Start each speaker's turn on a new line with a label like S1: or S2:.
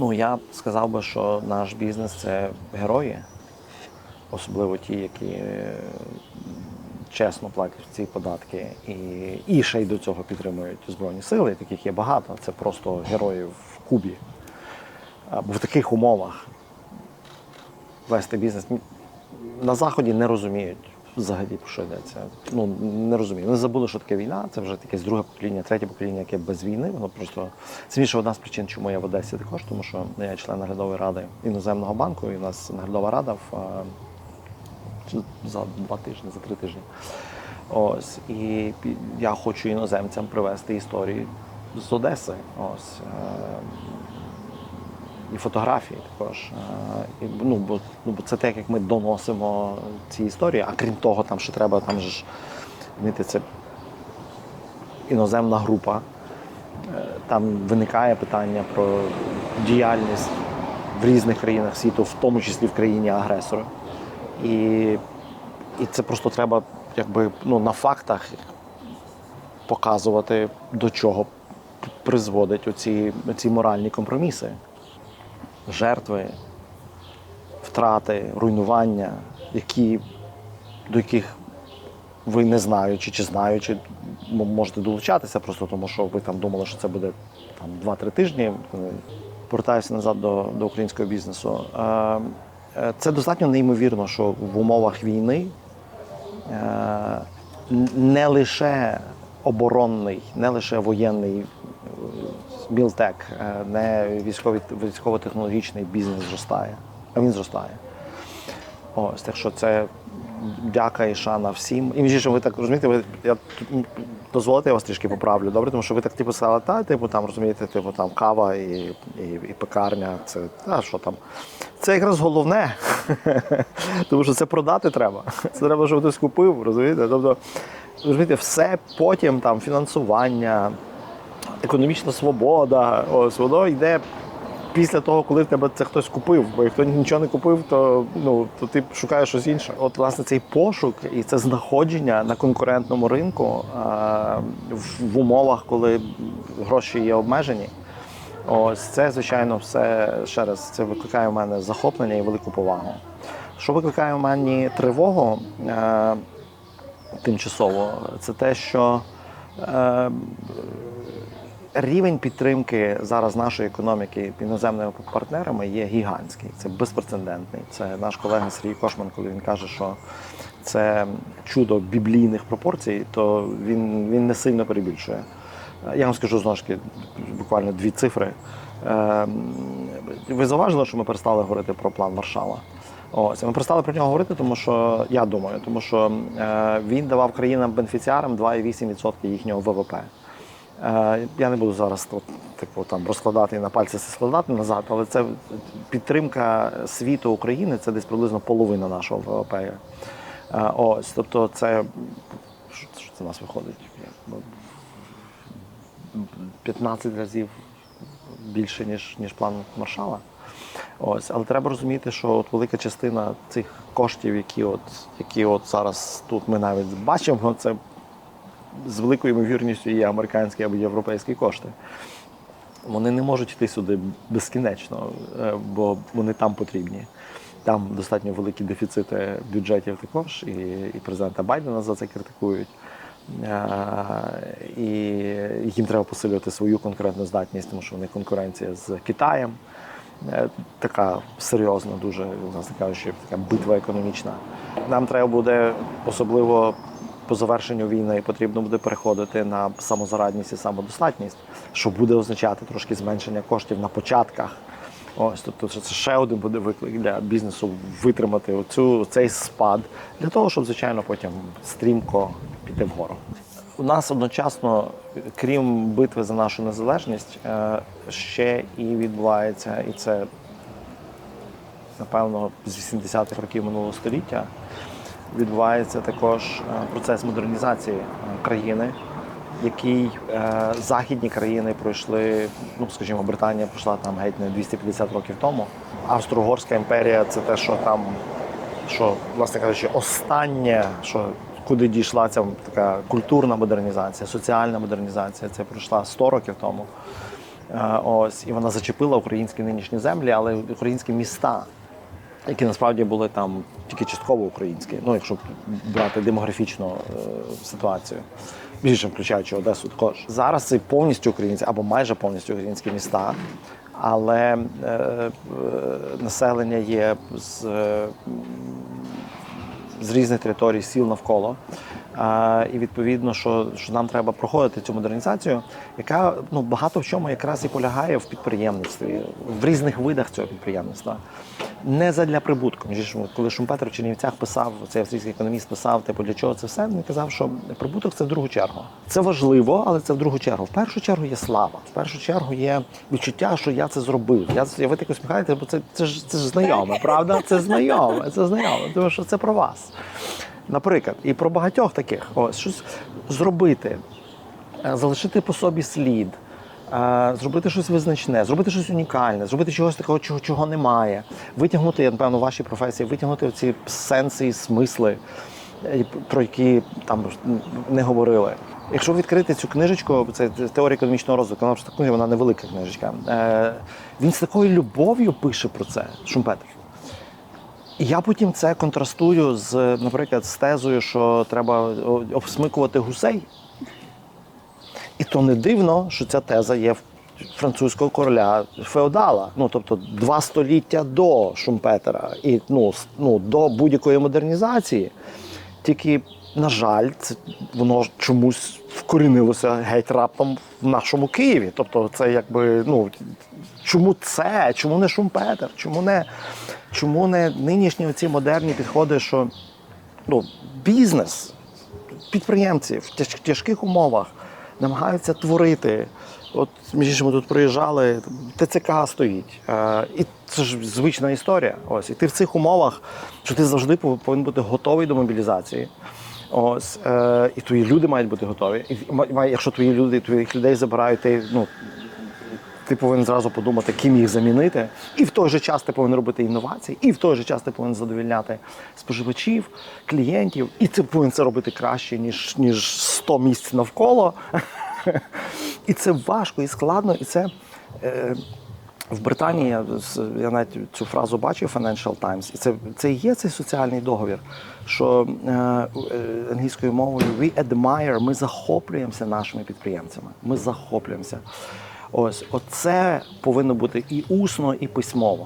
S1: Ну, я сказав би, що наш бізнес це герої, особливо ті, які е, чесно платять ці податки і, і ще й до цього підтримують Збройні сили. Таких є багато. Це просто герої в Кубі. Або в таких умовах вести бізнес. На Заході не розуміють взагалі, про що йдеться. Ну, не розуміють. Вони забули, що таке війна. Це вже якесь друге покоління, третє покоління, яке без війни. Воно просто це більше одна з причин, чому я в Одесі також, тому що я член наглядової ради іноземного банку, і у нас наглядова рада в е, за два тижні, за три тижні. Ось. І я хочу іноземцям привезти історії з Одеси. Ось. І фотографії також. Е, ну, бо, ну, бо це те, як ми доносимо ці історії. А крім того, там ще треба, там ж, знаєте, це іноземна група. Е, Там виникає питання про діяльність в різних країнах світу, в тому числі в країні агресора. І, і це просто треба якби, ну, на фактах показувати, до чого призводять оці, оці моральні компроміси жертви, втрати, руйнування, які, до яких ви не знаючи чи знаючи, можете долучатися, просто тому що ви там думали, що це буде там 2-3 тижні. Повертаюся назад до, до українського бізнесу. Е, е, Це достатньо неймовірно, що в умовах війни е, не лише оборонний, не лише воєнний білтек, е, не військово-технологічний бізнес зростає, а він зростає. Ось, так що це дяка і шана всім. І між іншим, ви так розумієте, ви я дозволите, я вас трішки поправлю, добре? Тому що ви так типу сказали, та, типу, там розумієте, типу там кава і, і, і пекарня, це та що там. Це якраз головне. Тому що це продати треба. Це треба, щоб хтось купив, розумієте? Тобто, розумієте, все потім там фінансування, економічна свобода, ось воно йде після того, коли в тебе це хтось купив. Бо якщо нічого не купив, то ну то ти шукаєш щось інше. От власне цей пошук і це знаходження на конкурентному ринку е, в, в умовах, коли гроші є обмежені. Ось це, звичайно, все ще раз це викликає в мене захоплення і велику повагу. Що викликає в мене тривогу е, тимчасово, це те, що рівень підтримки зараз нашої економіки іноземними партнерами є гігантський. Це безпрецедентний. Це наш колега Сергій Кошман, коли він каже, що це чудо біблійних пропорцій, то він, він не сильно перебільшує. Я вам скажу знову ж таки буквально дві цифри. Е, Ви зауважили, що ми перестали говорити про план Маршала. Ось ми перестали про нього говорити, тому що я думаю, тому що е, він давав країнам бенефіціарам 2,8% їхнього ВВП. Е, Я не буду зараз от, типу, там, розкладати на пальці це складати назад, але це підтримка світу України це десь приблизно половина нашого ВВП. Е, Ось, тобто це що, це у нас виходить? Ну, 15 разів більше, ніж, ніж план Маршала. Ось, але треба розуміти, що от велика частина цих коштів, які от, які от зараз тут ми навіть бачимо, це з великою ймовірністю є американські або європейські кошти. Вони не можуть йти сюди безкінечно, е, бо вони там потрібні. Там достатньо великі дефіцити бюджетів також, і, і президента Байдена за це критикують. Е, І їм треба посилювати свою конкурентну здатність, тому що вони конкуренція з Китаєм. Е, Така серйозна, дуже власне кажучи, така битва економічна. Нам треба буде особливо по завершенню війни потрібно буде переходити на самозарадність і самодостатність, що буде означати трошки зменшення коштів на початках. Ось тобто це ще один буде виклик для бізнесу витримати оцю цей спад для того, щоб звичайно потім стрімко піти вгору. У нас одночасно, крім битви за нашу незалежність, е, ще і відбувається, і це напевно з 80-х років минулого століття відбувається також е, процес модернізації е, країни, який західні країни пройшли, ну скажімо, Британія пройшла там геть не 250 років тому. Австро-Угорська імперія це те, що там, що, власне кажучи, останнє, що куди дійшла ця така культурна модернізація, соціальна модернізація, це пройшла 100 років тому. Е, Ось і вона зачепила українські нинішні землі, але українські міста, які насправді були там тільки частково українські, ну якщо брати демографічну е, ситуацію. Більше включаючи Одесу також. Зараз це повністю українські або майже повністю українські міста, але е, е, населення є з е, з різних територій сіл навколо. І відповідно, що, що нам треба проходити цю модернізацію, яка ну багато в чому якраз і полягає в підприємництві, в різних видах цього підприємництва. Не задля прибутку. Між коли Шумпетер в Чернівцях писав, цей австрійський економіст писав, типу, для чого це все, він казав, що прибуток це в другу чергу. Це важливо, але це в другу чергу. В першу чергу є слава. В першу чергу є відчуття, що я це зробив. Я, я ви так усміхаєте, бо це, це ж це ж знайоме, правда? Це знайоме, це знайоме, тому що це про вас. Наприклад, і про багатьох таких ось щось зробити, е, залишити по собі слід, зробити щось визначне, зробити щось унікальне, зробити чогось такого, чого, чого немає, витягнути, я напевно, в вашій професії, витягнути ці сенси і смисли, про які там не говорили. Якщо відкрити цю книжечку, це теорія економічного розвитку, вона просто книга, вона невелика книжечка. Е, Він з такою любов'ю пише про це, Шумпетер. І я потім це контрастую з, наприклад, з тезою, що треба обсмикувати гусей. І то не дивно, що ця теза є в французького короля феодала. Ну, тобто два століття до Шумпетера і ну, ну, до будь-якої модернізації. Тільки, на жаль, це воно чомусь вкорінилося геть раптом в нашому Києві. Тобто, це якби ну. Чому це? Чому не Шумпетер? Чому не, чому не нинішні оці модерні підходи, що ну, бізнес, підприємці в тяж- тяжких умовах намагаються творити. От між іншим, тут приїжджали, ТЦК стоїть. Е, і це ж звична історія. Ось, і ти в цих умовах, що ти завжди пов- повинен бути готовий до мобілізації. Ось, е, і твої люди мають бути готові. І якщо твої люди, твоїх людей забирають, ти ну, ти повинен зразу подумати, ким їх замінити. І в той же час ти повинен робити інновації, і в той же час ти повинен задовільняти споживачів, клієнтів, і ти повинен це робити краще, ніж, ніж 100 місць навколо. І це важко, і складно, і це. Е, в Британії я, навіть цю фразу бачив Financial Times, і це, це є цей соціальний договір, що е, англійською мовою we admire, ми захоплюємося нашими підприємцями. Ми захоплюємося. Ось, оце повинно бути і усно, і письмово.